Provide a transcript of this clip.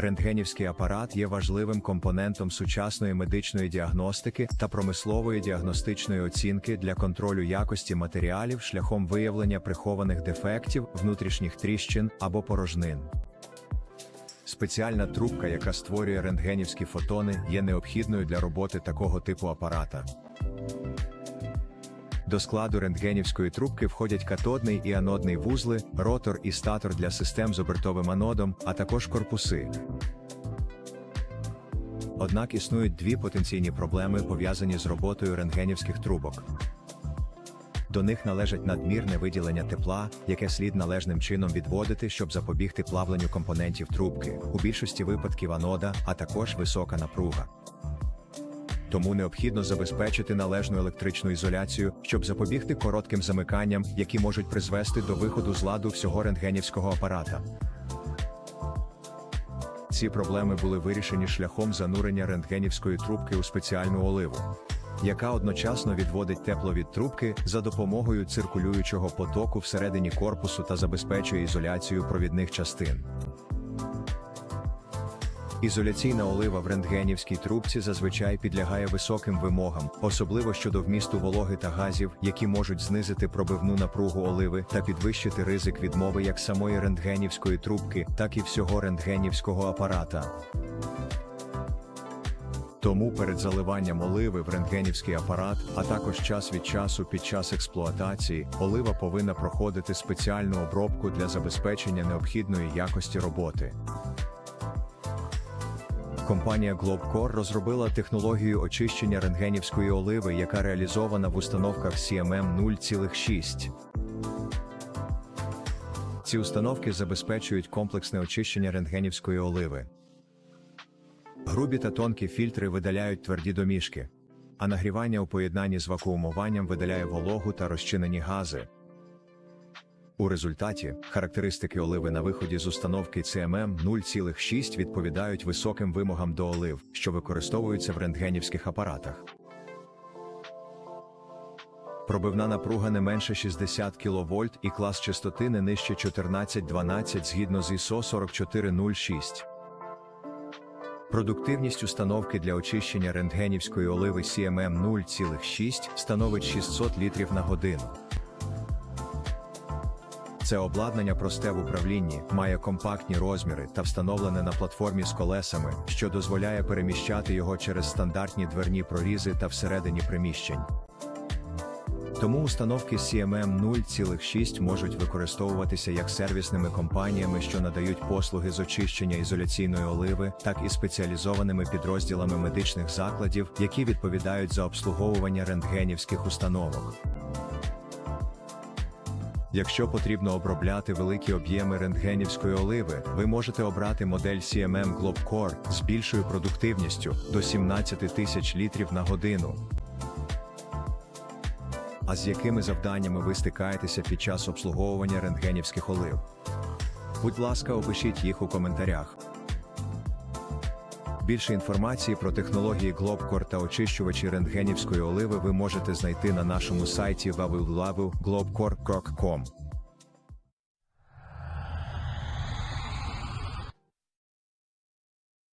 Рентгенівський апарат є важливим компонентом сучасної медичної діагностики та промислової діагностичної оцінки для контролю якості матеріалів шляхом виявлення прихованих дефектів, внутрішніх тріщин або порожнин. Спеціальна трубка, яка створює рентгенівські фотони, є необхідною для роботи такого типу апарата. До складу рентгенівської трубки входять катодний і анодний вузли, ротор і статор для систем з обертовим анодом, а також корпуси. Однак існують дві потенційні проблеми, пов'язані з роботою рентгенівських трубок. До них належать надмірне виділення тепла, яке слід належним чином відводити, щоб запобігти плавленню компонентів трубки, у більшості випадків анода, а також висока напруга. Тому необхідно забезпечити належну електричну ізоляцію, щоб запобігти коротким замиканням, які можуть призвести до виходу з ладу всього рентгенівського апарата. Ці проблеми були вирішені шляхом занурення рентгенівської трубки у спеціальну оливу, яка одночасно відводить тепло від трубки за допомогою циркулюючого потоку всередині корпусу та забезпечує ізоляцію провідних частин. Ізоляційна олива в рентгенівській трубці зазвичай підлягає високим вимогам, особливо щодо вмісту вологи та газів, які можуть знизити пробивну напругу оливи та підвищити ризик відмови як самої рентгенівської трубки, так і всього рентгенівського апарата. Тому перед заливанням оливи в рентгенівський апарат, а також час від часу під час експлуатації, олива повинна проходити спеціальну обробку для забезпечення необхідної якості роботи. Компанія Globcore розробила технологію очищення рентгенівської оливи, яка реалізована в установках CMM 0,6. Ці установки забезпечують комплексне очищення рентгенівської оливи. Грубі та тонкі фільтри видаляють тверді домішки, а нагрівання у поєднанні з вакуумуванням видаляє вологу та розчинені гази. У результаті характеристики оливи на виході з установки CMM 0,6 відповідають високим вимогам до олив, що використовуються в рентгенівських апаратах. Пробивна напруга не менше 60 кВт і клас частоти не нижче 1412 згідно з ISO 4406. Продуктивність установки для очищення рентгенівської оливи CMM 0,6 становить 600 літрів на годину. Це обладнання просте в управлінні, має компактні розміри та встановлене на платформі з колесами, що дозволяє переміщати його через стандартні дверні прорізи та всередині приміщень. Тому установки CMM 0,6 можуть використовуватися як сервісними компаніями, що надають послуги з очищення ізоляційної оливи, так і спеціалізованими підрозділами медичних закладів, які відповідають за обслуговування рентгенівських установок. Якщо потрібно обробляти великі об'єми рентгенівської оливи, ви можете обрати модель CMM Globcore з більшою продуктивністю до 17 тисяч літрів на годину. А з якими завданнями ви стикаєтеся під час обслуговування рентгенівських олив? Будь ласка, опишіть їх у коментарях. Більше інформації про технології Globcore та очищувачі рентгенівської оливи ви можете знайти на нашому сайті www.globcore.com.